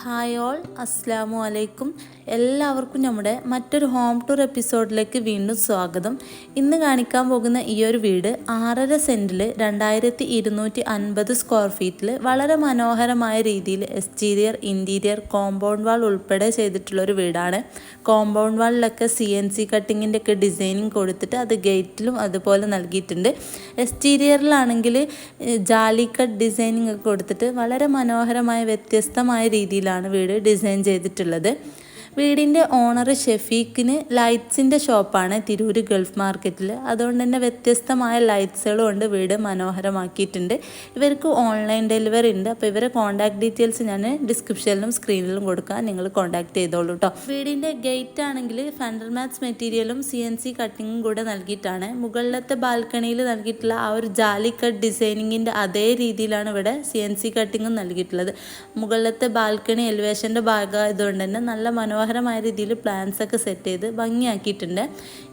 Hi all അസ്സാമു അലൈക്കും എല്ലാവർക്കും നമ്മുടെ മറ്റൊരു ഹോം ടൂർ എപ്പിസോഡിലേക്ക് വീണ്ടും സ്വാഗതം. ഇന്ന് കാണിക്കാൻ പോകുന്ന ഈ ഒരു വീട് ആറര സെന്റിൽ രണ്ടായിരത്തി ഇരുന്നൂറ്റി അൻപത് സ്ക്വയർ ഫീറ്റിൽ വളരെ മനോഹരമായ രീതിയിൽ എക്സ്റ്റീരിയർ ഇന്റീരിയർ കോമ്പൗണ്ട് വാൾ ഉൾപ്പെടെ ചെയ്തിട്ടുള്ള ഒരു വീടാണ്. കോമ്പൗണ്ട് വാളിലൊക്കെ സി എൻ സി കട്ടിങ്ങിന്റെ ഒക്കെ ഡിസൈനിങ് കൊടുത്തിട്ട് അത് ഗേറ്റിലും അതുപോലെ നൽകിയിട്ടുണ്ട്. എക്സ്റ്റീരിയറിലാണെങ്കിൽ ജാലി കട്ട് ഡിസൈനിങ് ഒക്കെ കൊടുത്തിട്ട് വളരെ മനോഹരമായ വ്യത്യസ്തമായ രീതിയിലാണ് വീട് ഡിസൈൻ ചെയ്തിട്ടുള്ളത്. വീടിന്റെ ഓണർ ഷെഫീഖിന് ലൈറ്റ്സിന്റെ ഷോപ്പാണ് തിരൂർ ഗൾഫ് മാർക്കറ്റിൽ. അതുകൊണ്ട് തന്നെ വ്യത്യസ്തമായ ലൈറ്റ്സുകൾ കൊണ്ട് വീട് മനോഹരമാക്കിയിട്ടുണ്ട്. ഇവർക്ക് ഓൺലൈൻ ഡെലിവറി ഉണ്ട്. അപ്പോൾ ഇവരെ കോൺടാക്ട് ഡീറ്റെയിൽസ് ഞാൻ ഡിസ്ക്രിപ്ഷനിലും സ്ക്രീനിലും കൊടുക്കാം. നിങ്ങൾ കോൺടാക്ട് ചെയ്തോളൂ കേട്ടോ. വീടിന്റെ ഗേറ്റ് ആണെങ്കിൽ ഫണ്ടർ മാത്സ് മെറ്റീരിയലും സി എൻ സി കട്ടിങ്ങും കൂടെ നൽകിയിട്ടാണ്. മുകളിലത്തെ ബാൽക്കണിയിൽ നൽകിയിട്ടുള്ള ആ ഒരു ജാലി കട്ട് ഡിസൈനിങ്ങിന്റെ അതേ രീതിയിലാണ് ഇവിടെ സി എൻ സി കട്ടിങ്ങും നൽകിയിട്ടുള്ളത്. മുകളിലത്തെ ബാൽക്കണി എലിവേഷന്റെ ഭാഗമായതുകൊണ്ട് തന്നെ നല്ല മനോഹരമായ രീതിയിൽ പ്ലാൻസ് ഒക്കെ സെറ്റ് ചെയ്ത് ഭംഗിയാക്കിയിട്ടുണ്ട്.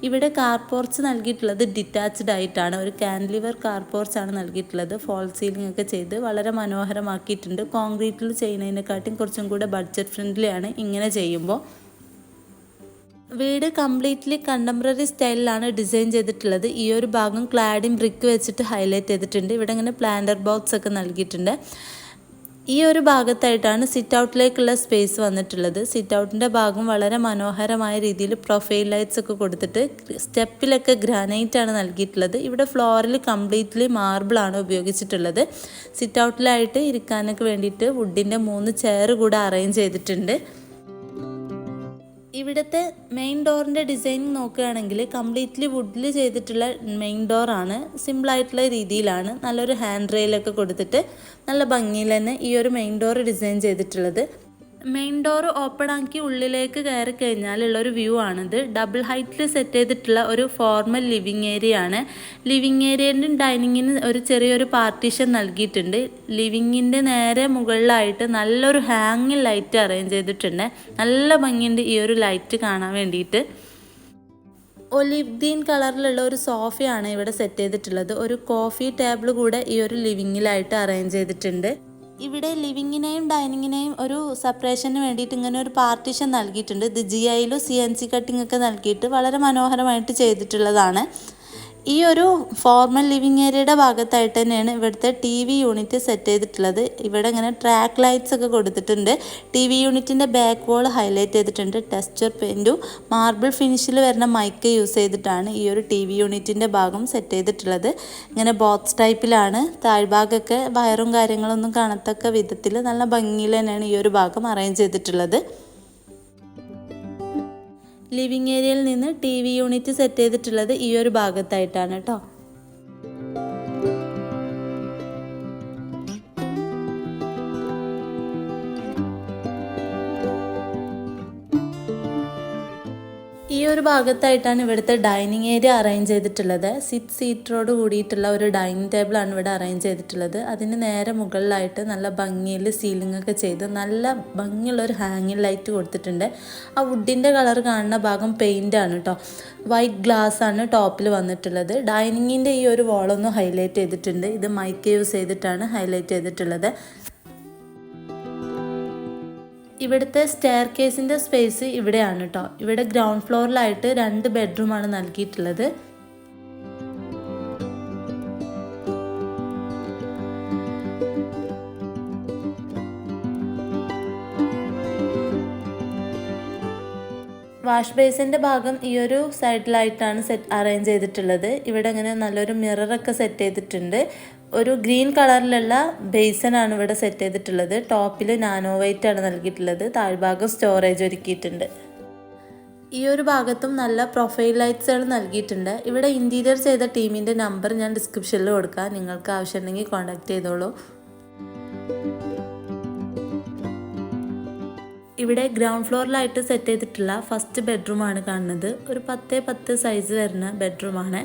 ഇവിടെ കാർ പോർച്ച് നൽകിയിട്ടുള്ളത് ഡിറ്റാച്ച്ഡ് ആയിട്ടാണ്. ഒരു കാൻലിവർ കാർ ആണ് നൽകിയിട്ടുള്ളത്. ഫോൾ സീലിംഗ് ഒക്കെ ചെയ്ത് വളരെ മനോഹരമാക്കിയിട്ടുണ്ട്. കോൺക്രീറ്റിൽ ചെയ്യുന്നതിനെക്കാട്ടും കുറച്ചും കൂടെ ബഡ്ജറ്റ് ഫ്രണ്ട്ലി ആണ് ഇങ്ങനെ ചെയ്യുമ്പോൾ. വീട് കംപ്ലീറ്റ്ലി കണ്ടംപററി സ്റ്റൈലിലാണ് ഡിസൈൻ ചെയ്തിട്ടുള്ളത്. ഈ ഒരു ഭാഗം ക്ലാഡിങ് ബ്രിക്ക് വെച്ചിട്ട് ഹൈലൈറ്റ് ചെയ്തിട്ടുണ്ട്. ഇവിടെ ഇങ്ങനെ പ്ലാന്റർ ബോക്സ് ഒക്കെ നൽകിയിട്ടുണ്ട്. ഈ ഒരു ഭാഗത്തായിട്ടാണ് സിറ്റ് ഔട്ടിലേക്കുള്ള സ്പേസ് വന്നിട്ടുള്ളത്. സിറ്റ് ഔട്ടിന്റെ ഭാഗം വളരെ മനോഹരമായ രീതിയിൽ പ്രൊഫൈൽ ലൈറ്റ്സ് ഒക്കെ കൊടുത്തിട്ട് സ്റ്റെപ്പിലൊക്കെ ഗ്രാനൈറ്റ് ആണ് നൽകിയിട്ടുള്ളത്. ഇവിടെ ഫ്ലോറിൽ കംപ്ലീറ്റ്ലി മാർബിളാണ് ഉപയോഗിച്ചിട്ടുള്ളത്. സിറ്റ് ഔട്ടിലായിട്ട് ഇരിക്കാനൊക്കെ വേണ്ടിയിട്ട് വുഡിന്റെ മൂന്ന് ചെയർ കൂടെ അറേഞ്ച് ചെയ്തിട്ടുണ്ട്. ഇവിടുത്തെ മെയിൻ ഡോറിന്റെ ഡിസൈൻ നോക്കുകയാണെങ്കിൽ കംപ്ലീറ്റ്ലി വുഡിൽ ചെയ്തിട്ടുള്ള മെയിൻ ഡോറാണ് സിമ്പിളായിട്ടുള്ള രീതിയിലാണ്. നല്ലൊരു ഹാൻഡ് റെയിലൊക്കെ കൊടുത്തിട്ട് നല്ല ഭംഗിയിൽ തന്നെ ഈ ഒരു മെയിൻ ഡോർ ഡിസൈൻ ചെയ്തിട്ടുള്ളത്. മെയിൻ ഡോർ ഓപ്പൺ ആക്കി ഉള്ളിലേക്ക് കയറി കഴിഞ്ഞാലുള്ള ഒരു വ്യൂ ആണിത്. ഡബിൾ ഹൈറ്റിൽ സെറ്റ് ചെയ്തിട്ടുള്ള ഒരു ഫോർമൽ ലിവിങ് ഏരിയ ആണ്. ലിവിങ് ഏരിയന്റെ ഡൈനിങ്ങിന് ഒരു ചെറിയൊരു പാർട്ടീഷൻ നൽകിയിട്ടുണ്ട്. ലിവിങ്ങിന്റെ നേരെ മുകളിലായിട്ട് നല്ലൊരു ഹാങ്ങിങ് ലൈറ്റ് അറേഞ്ച് ചെയ്തിട്ടുണ്ട്. നല്ല ഭംഗിയുണ്ട് ഈ ഒരു ലൈറ്റ് കാണാൻ വേണ്ടിയിട്ട്. ഒലിവ് ഗ്രീൻ കളറിലുള്ള ഒരു സോഫയാണ് ഇവിടെ സെറ്റ് ചെയ്തിട്ടുള്ളത്. ഒരു കോഫി ടേബിൾ കൂടെ ഈ ഒരു ലിവിങ്ങിലായിട്ട് അറേഞ്ച് ചെയ്തിട്ടുണ്ട്. ഇവിടെ ലിവിങ്ങിനെയും ഡൈനിങ്ങിനെയും ഒരു സെപ്പറേഷന് വേണ്ടിയിട്ട് ഇങ്ങനെ ഒരു പാർട്ടീഷൻ നൽകിയിട്ടുണ്ട്. ഇത് ജി ഐയിലും സി എൻ സി കട്ടിംഗ് ഒക്കെ നൽകിയിട്ട് വളരെ മനോഹരമായിട്ട് ചെയ്തിട്ടുള്ളതാണ്. ഈ ഒരു ഫോർമൽ ലിവിങ് ഏരിയയുടെ ഭാഗത്തായിട്ട് തന്നെയാണ് ഇവിടുത്തെ ടി വി യൂണിറ്റ് സെറ്റ് ചെയ്തിട്ടുള്ളത്. ഇവിടെ ഇങ്ങനെ ട്രാക്ക് ലൈറ്റ്സ് ഒക്കെ കൊടുത്തിട്ടുണ്ട്. ടി വി യൂണിറ്റിന്റെ ബാക്ക് വോൾ ഹൈലൈറ്റ് ചെയ്തിട്ടുണ്ട്. ടെക്സ്ചർ പെയിന്റും മാർബിൾ ഫിനിഷിൽ വരുന്ന മൈക്ക് യൂസ് ചെയ്തിട്ടാണ് ഈ ഒരു ടി വി യൂണിറ്റിന്റെ ഭാഗം സെറ്റ് ചെയ്തിട്ടുള്ളത്. ഇങ്ങനെ ബോക്സ് ടൈപ്പിലാണ് താഴ്ഭാഗമൊക്കെ വയറും കാര്യങ്ങളൊന്നും കാണത്തക്ക വിധത്തിൽ നല്ല ഭംഗിയിൽ തന്നെയാണ് ഈ ഒരു ഭാഗം അറേഞ്ച് ചെയ്തിട്ടുള്ളത്. ലിവിങ് ഏരിയയിൽ നിന്ന് ടി വി യൂണിറ്റ് സെറ്റ് ചെയ്തിട്ടുള്ളത് ഈ ഒരു ഭാഗത്തായിട്ടാണ് കേട്ടോ. ഒരു ഭാഗത്തായിട്ടാണ് ഇവിടുത്തെ ഡൈനിങ് ഏരിയ അറേഞ്ച് ചെയ്തിട്ടുള്ളത്. സിറ്റ് സീറ്ററോട് കൂടിയിട്ടുള്ള ഒരു ഡൈനിങ് ടേബിളാണ് ഇവിടെ അറേഞ്ച് ചെയ്തിട്ടുള്ളത്. അതിന് നേരെ മുകളിലായിട്ട് നല്ല ഭംഗിയിൽ സീലിംഗ് ഒക്കെ ചെയ്ത് നല്ല ഭംഗിയുള്ള ഒരു ഹാങ്ങിങ് ലൈറ്റ് കൊടുത്തിട്ടുണ്ട്. ആ വുഡിന്റെ കളർ കാണുന്ന ഭാഗം പെയിന്റ് ആണ് കേട്ടോ വൈറ്റ് ഗ്ലാസ് ആണ് ടോപ്പിൽ വന്നിട്ടുള്ളത്. ഡൈനിങ്ങിന്റെ ഈ ഒരു വോളൊന്ന് ഹൈലൈറ്റ് ചെയ്തിട്ടുണ്ട്. ഇത് മൈക്ക് യൂസ് ചെയ്തിട്ടാണ് ഹൈലൈറ്റ് ചെയ്തിട്ടുള്ളത്. ഇവിടുത്തെ സ്റ്റെയർ കേസിന്റെ സ്പേസ് ഇവിടെയാണ് കേട്ടോ ഇവിടെ ഗ്രൗണ്ട് ഫ്ലോറിലായിട്ട് രണ്ട് ബെഡ്റൂമാണ് നൽകിയിട്ടുള്ളത്. വാഷ് ബേസിന്റെ ഭാഗം ഈ ഒരു സൈഡിലായിട്ടാണ് സെറ്റ് അറേഞ്ച് ചെയ്തിട്ടുള്ളത്. ഇവിടെ അങ്ങനെ നല്ലൊരു മിററൊക്കെ സെറ്റ് ചെയ്തിട്ടുണ്ട്. ഒരു ഗ്രീൻ കളറിലുള്ള ബേസനാണ് ഇവിടെ സെറ്റ് ചെയ്തിട്ടുള്ളത്. ടോപ്പിൽ നാനോ വൈറ്റ് ആണ് നൽകിയിട്ടുള്ളത്. താഴ്ഭാഗം സ്റ്റോറേജ് ഒരുക്കിയിട്ടുണ്ട്. ഈ ഒരു ഭാഗത്തും നല്ല പ്രൊഫൈൽ ലൈറ്റ്സുകൾ നൽകിയിട്ടുണ്ട്. ഇവിടെ ഇന്റീരിയർ ചെയ്ത ടീമിന്റെ നമ്പർ ഞാൻ ഡിസ്ക്രിപ്ഷനിൽ കൊടുക്കാം. നിങ്ങൾക്ക് ആവശ്യമുണ്ടെങ്കിൽ കോൺടാക്ട് ചെയ്തോളൂ. ഇവിടെ ഗ്രൗണ്ട് ഫ്ലോറിലായിട്ട് സെറ്റ് ചെയ്തിട്ടുള്ള ഫസ്റ്റ് ബെഡ്റൂമാണ് കാണുന്നത്. ഒരു പത്തേ പത്ത് സൈസ് വരുന്ന ബെഡ്റൂമാണ്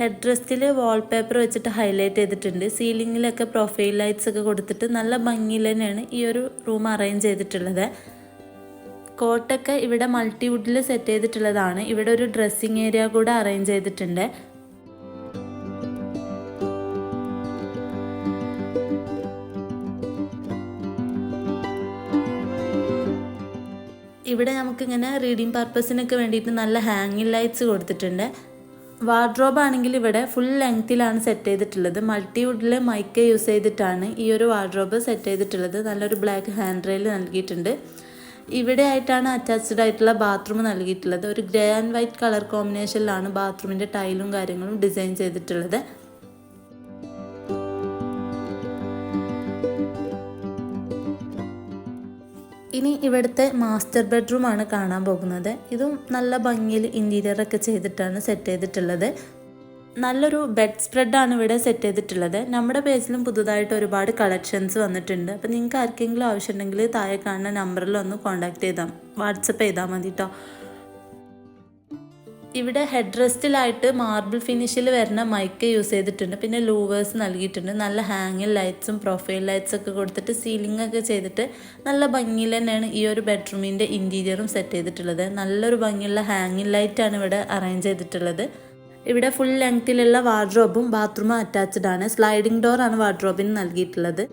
ഹെഡ് റെസ്റ്റിൽ വാൾപേപ്പർ വെച്ചിട്ട് ഹൈലൈറ്റ് ചെയ്തിട്ടുണ്ട്. സീലിങ്ങിലൊക്കെ പ്രൊഫൈൽ ലൈറ്റ്സ് ഒക്കെ കൊടുത്തിട്ട് നല്ല ഭംഗിയിൽ തന്നെയാണ് ഈ ഒരു റൂം അറേഞ്ച് ചെയ്തിട്ടുള്ളത്. കോട്ടൊക്കെ ഇവിടെ മൾട്ടി വുഡിൽ സെറ്റ് ചെയ്തിട്ടുള്ളതാണ്. ഇവിടെ ഒരു ഡ്രസ്സിങ് ഏരിയ കൂടെ അറേഞ്ച് ചെയ്തിട്ടുണ്ട്. ഇവിടെ നമുക്കിങ്ങനെ റീഡിങ് പർപ്പസിനൊക്കെ വേണ്ടിയിട്ട് നല്ല ഹാങ്ങിങ് ലൈറ്റ്സ് കൊടുത്തിട്ടുണ്ട്. വാർഡ്രോബ് ആണെങ്കിൽ ഇവിടെ ഫുൾ ലെങ്ത്തിലാണ് സെറ്റ് ചെയ്തിട്ടുള്ളത്. മൾട്ടിവുഡിലെ മൈക്ക് യൂസ് ചെയ്തിട്ടാണ് ഈ ഒരു വാർഡ്രോബ് സെറ്റ് ചെയ്തിട്ടുള്ളത്. നല്ലൊരു ബ്ലാക്ക് ഹാൻഡ് റെയിൽ നൽകിയിട്ടുണ്ട്. ഇവിടെ ആയിട്ടാണ് അറ്റാച്ച്ഡ് ആയിട്ടുള്ള ബാത്റൂം നൽകിയിട്ടുള്ളത്. ഒരു ഗ്രേ ആൻഡ് വൈറ്റ് കളർ കോമ്പിനേഷനിലാണ് ബാത്റൂമിന്റെ ടൈലും കാര്യങ്ങളും ഡിസൈൻ ചെയ്തിട്ടുള്ളത്. ഇനി ഇവിടുത്തെ മാസ്റ്റർ ബെഡ്റൂം ആണ് കാണാൻ പോകുന്നത്. ഇതും നല്ല ഭംഗിയിൽ ഇന്റീരിയറൊക്കെ ചെയ്തിട്ടാണ് സെറ്റ് ചെയ്തിട്ടുള്ളത്. നല്ലൊരു ബെഡ് സ്പ്രെഡാണ് ഇവിടെ സെറ്റ് ചെയ്തിട്ടുള്ളത്. നമ്മുടെ പേജിലും പുതുതായിട്ട് ഒരുപാട് കളക്ഷൻസ് വന്നിട്ടുണ്ട്. അപ്പോൾ നിങ്ങൾക്ക് ആർക്കെങ്കിലും ആവശ്യമുണ്ടെങ്കിൽ താഴെ കാണുന്ന നമ്പറിൽ ഒന്ന് കോൺടാക്ട് ചെയ്താൽ വാട്സപ്പ് ചെയ്താൽ മതി കേട്ടോ ഇവിടെ ഹെഡ് റെസ്റ്റിലായിട്ട് മാർബിൾ ഫിനിഷിൽ വരുന്ന മൈക്ക് യൂസ് ചെയ്തിട്ടുണ്ട്. പിന്നെ ലൂവേഴ്സ് നൽകിയിട്ടുണ്ട്. നല്ല ഹാങ്ങിങ് ലൈറ്റ്സും പ്രൊഫൈൽ ലൈറ്റ്സ് ഒക്കെ കൊടുത്തിട്ട് സീലിംഗ് ഒക്കെ ചെയ്തിട്ട് നല്ല ഭംഗിയിൽ തന്നെയാണ് ഈ ഒരു ബെഡ്റൂമിന്റെ ഇന്റീരിയറും സെറ്റ് ചെയ്തിട്ടുള്ളത്. നല്ലൊരു ഭംഗിയുള്ള ഹാങ്ങിങ് ലൈറ്റാണ് ഇവിടെ അറേഞ്ച് ചെയ്തിട്ടുള്ളത്. ഇവിടെ ഫുൾ ലെങ്ത്തിലുള്ള വാർഡ്രോബും ബാത്റൂമും അറ്റാച്ച്ഡ് ആണ്. സ്ലൈഡിംഗ് ഡോർ ആണ് വാർഡ്രോബിന് നൽകിയിട്ടുള്ളത്.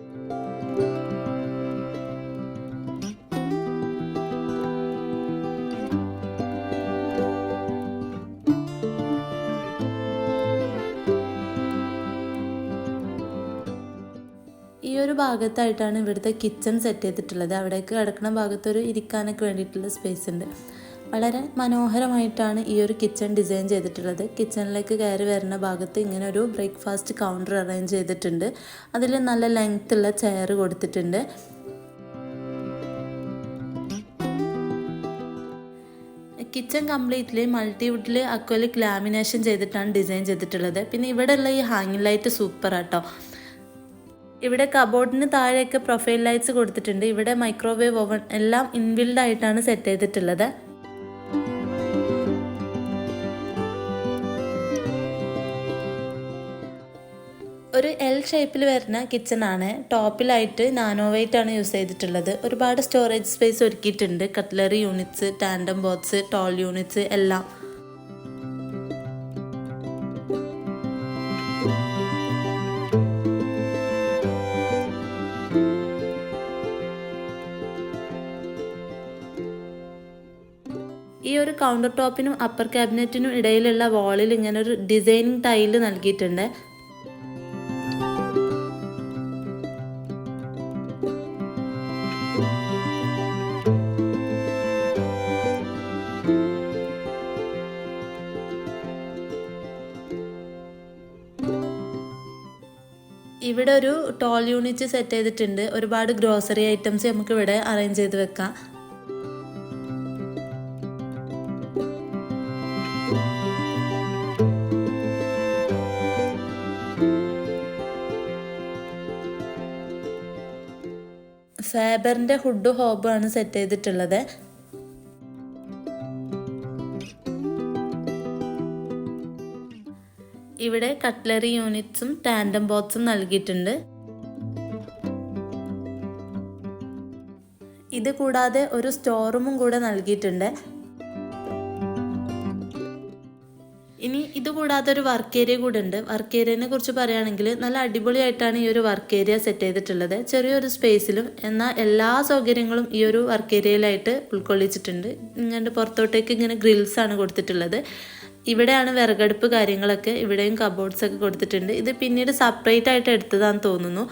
ഭാഗത്തായിട്ടാണ് ഇവിടുത്തെ കിച്ചൺ സെറ്റ് ചെയ്തിട്ടുള്ളത്. അവിടേക്ക് കിടക്കുന്ന ഭാഗത്തൊരു ഇരിക്കാനൊക്കെ വേണ്ടിയിട്ടുള്ള സ്പേസ് ഉണ്ട്. വളരെ മനോഹരമായിട്ടാണ് ഈ ഒരു കിച്ചൺ ഡിസൈൻ ചെയ്തിട്ടുള്ളത്. കിച്ചണിലേക്ക് കയറി വരുന്ന ഭാഗത്ത് ഇങ്ങനെ ഒരു ബ്രേക്ക്ഫാസ്റ്റ് കൗണ്ടർ അറേഞ്ച് ചെയ്തിട്ടുണ്ട്. അതിൽ നല്ല ലെങ്ത് ഉള്ള ചെയർ കൊടുത്തിട്ടുണ്ട്. കിച്ചൺ കംപ്ലീറ്റ്ലി മൾട്ടിവുഡിൽ അക്വലിക് ലാമിനേഷൻ ചെയ്തിട്ടാണ് ഡിസൈൻ ചെയ്തിട്ടുള്ളത്. പിന്നെ ഇവിടെയുള്ള ഈ ഹാങ്ങിങ് ലൈറ്റ് സൂപ്പർ ആട്ടോ ഇവിടെ കബോർഡിന് താഴെയൊക്കെ പ്രൊഫൈൽ ലൈറ്റ്സ് കൊടുത്തിട്ടുണ്ട്. ഇവിടെ മൈക്രോവേവ് ഓവൺ എല്ലാം ഇൻബിൽഡ് ആയിട്ടാണ് സെറ്റ് ചെയ്തിട്ടുള്ളത്. ഒരു എൽ ഷേപ്പിൽ വരുന്ന കിച്ചൺ ആണ്. ടോപ്പിലായിട്ട് നാനോ വെയിറ്റ് ആണ് യൂസ് ചെയ്തിട്ടുള്ളത്. ഒരുപാട് സ്റ്റോറേജ് സ്പേസ് ഒരുക്കിയിട്ടുണ്ട്. Cutlery units tandem box tall units എല്ലാം. ഈ ഒരു കൗണ്ടർ ടോപ്പിനും അപ്പർ ക്യാബിനറ്റിനും ഇടയിലുള്ള വാളിൽ ഇങ്ങനെ ഒരു ഡിസൈനിങ് ടൈൽ നൽകിയിട്ടുണ്ട്. ഇവിടെ ഒരു ടോൾ യൂണിറ്റ് സെറ്റ് ചെയ്തിട്ടുണ്ട്. ഒരുപാട് ഗ്രോസറി ഐറ്റംസ് നമുക്ക് ഇവിടെ അറേഞ്ച് ചെയ്ത് വെക്കാം. ഫാബറിന്റെ ഹുഡ് ഹോബ് ആണ് സെറ്റ് ചെയ്തിട്ടുള്ളത്. ഇവിടെ കട്ട്ലറി യൂണിറ്റ്സും ടാൻഡം ബോക്സും നൽകിയിട്ടുണ്ട്. ഇത് കൂടാതെ ഒരു സ്റ്റോറൂമും കൂടെ നൽകിയിട്ടുണ്ട്. കൂടാതെ ഒരു വർക്ക് ഏരിയ കൂടെ ഉണ്ട്. വർക്ക് ഏരിയനെ കുറിച്ച് പറയുകയാണെങ്കിൽ നല്ല അടിപൊളിയായിട്ടാണ് ഈ ഒരു വർക്ക് ഏരിയ സെറ്റ് ചെയ്തിട്ടുള്ളത്. ചെറിയൊരു സ്പേസിലും എന്നാൽ എല്ലാ സൗകര്യങ്ങളും ഈ ഒരു വർക്ക് ഏരിയയിലായിട്ട് ഉൾക്കൊള്ളിച്ചിട്ടുണ്ട്. ഇങ്ങനെ പുറത്തോട്ടേക്ക് ഇങ്ങനെ ഗ്രിൽസ് ആണ് കൊടുത്തിട്ടുള്ളത്. ഇവിടെയാണ് വിറകടുപ്പ് കാര്യങ്ങളൊക്കെ ഇവിടെയും കബോർഡ്സ് ഒക്കെ കൊടുത്തിട്ടുണ്ട്. ഇത് പിന്നീട് സെപ്പറേറ്റ് ആയിട്ട് എടുത്തതാണെന്ന് തോന്നുന്നു.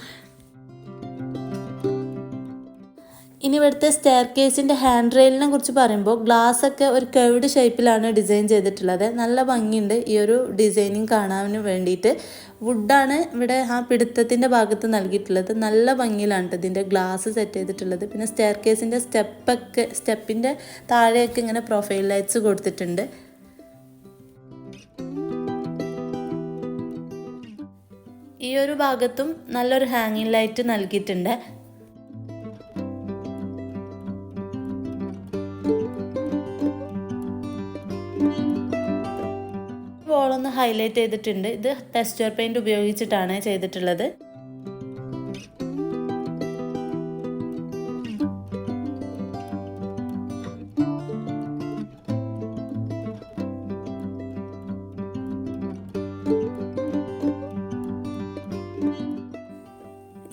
ഇനി ഇവിടുത്തെ സ്റ്റെയർ കേസിന്റെ ഹാൻഡ് റെയിലിനെ കുറിച്ച് പറയുമ്പോൾ ഗ്ലാസ് ഒക്കെ ഒരു കർവ്ഡ് ഷേപ്പിലാണ് ഡിസൈൻ ചെയ്തിട്ടുള്ളത്. നല്ല ഭംഗിയുണ്ട് ഈ ഒരു ഡിസൈനിങ് കാണാൻ വേണ്ടിയിട്ട്. വുഡാണ് ഇവിടെ ആ പിടുത്തത്തിന്റെ ഭാഗത്ത് നൽകിയിട്ടുള്ളത്. നല്ല ഭംഗിയിലാണ് ഇതിന്റെ ഗ്ലാസ് സെറ്റ് ചെയ്തിട്ടുള്ളത്. പിന്നെ സ്റ്റെയർ കേസിന്റെ സ്റ്റെപ്പൊക്കെ സ്റ്റെപ്പിന്റെ താഴെയൊക്കെ ഇങ്ങനെ പ്രൊഫൈൽ ലൈറ്റ്സ് കൊടുത്തിട്ടുണ്ട്. ഈ ഒരു ഭാഗത്തും നല്ലൊരു ഹാങ്ങിങ് ലൈറ്റ് നൽകിയിട്ടുണ്ട്. വോളൊന്ന് ഹൈലൈറ്റ് ചെയ്തിട്ടുണ്ട്. ഇത് ടെക്സ്ചർ പെയിന്റ് ഉപയോഗിച്ചിട്ടാണ് ചെയ്തിട്ടുള്ളത്.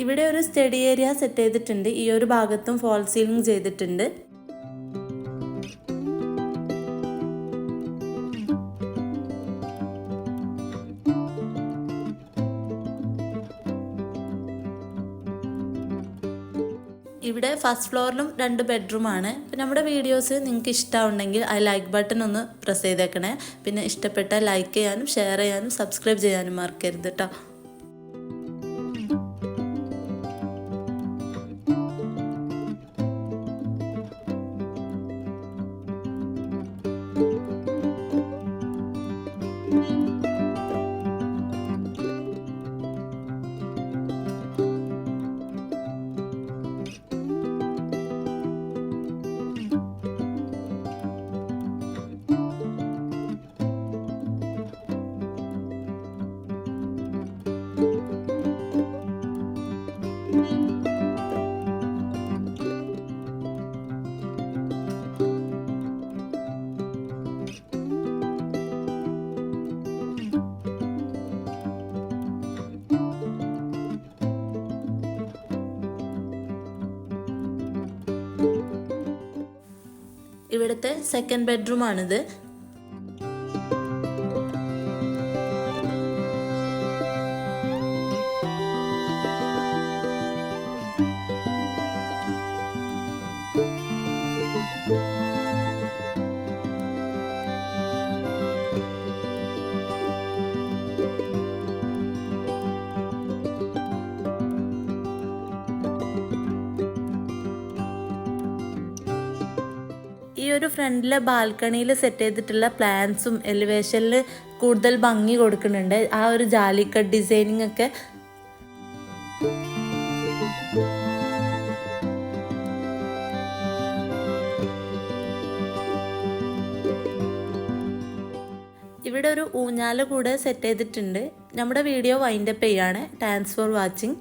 ഇവിടെ ഒരു സ്റ്റഡി ഏരിയ സെറ്റ് ചെയ്തിട്ടുണ്ട്. ഈ ഒരു ഭാഗത്തും ഫോൾ സീലിംഗ് ചെയ്തിട്ടുണ്ട്. ഫസ്റ്റ് ഫ്ലോറിലും രണ്ട് ബെഡ്റൂമാണ്. അപ്പം നമ്മുടെ വീഡിയോസ് നിങ്ങൾക്ക് ഇഷ്ടമുണ്ടെങ്കിൽ ആ ലൈക്ക് ബട്ടൺ ഒന്ന് പ്രസ് ചെയ്തേക്കണേ. പിന്നെ ഇഷ്ടപ്പെട്ട ലൈക്ക് ചെയ്യാനും ഷെയർ ചെയ്യാനും സബ്സ്ക്രൈബ് ചെയ്യാനും മറക്കരുത് കേട്ടോ ഇവിടുത്തെ സെക്കൻഡ് ബെഡ്റൂമാണിത് ഒരു ഫ്രണ്ടിലെ ബാൽക്കണിയിൽ സെറ്റ് ചെയ്തിട്ടുള്ള പ്ലാന്റ്സും എലിവേഷനിൽ കൂടുതൽ ഭംഗി കൊടുക്കുന്നുണ്ട്. ആ ഒരു ജാലിക്കട്ട് ഡിസൈനിങ് ഒക്കെ. ഇവിടെ ഒരു ഊഞ്ഞാൽ കൂടെ സെറ്റ് ചെയ്തിട്ടുണ്ട്. നമ്മുടെ വീഡിയോ വൈൻഡപ്പ് ചെയ്യാണ്. Thanks for watching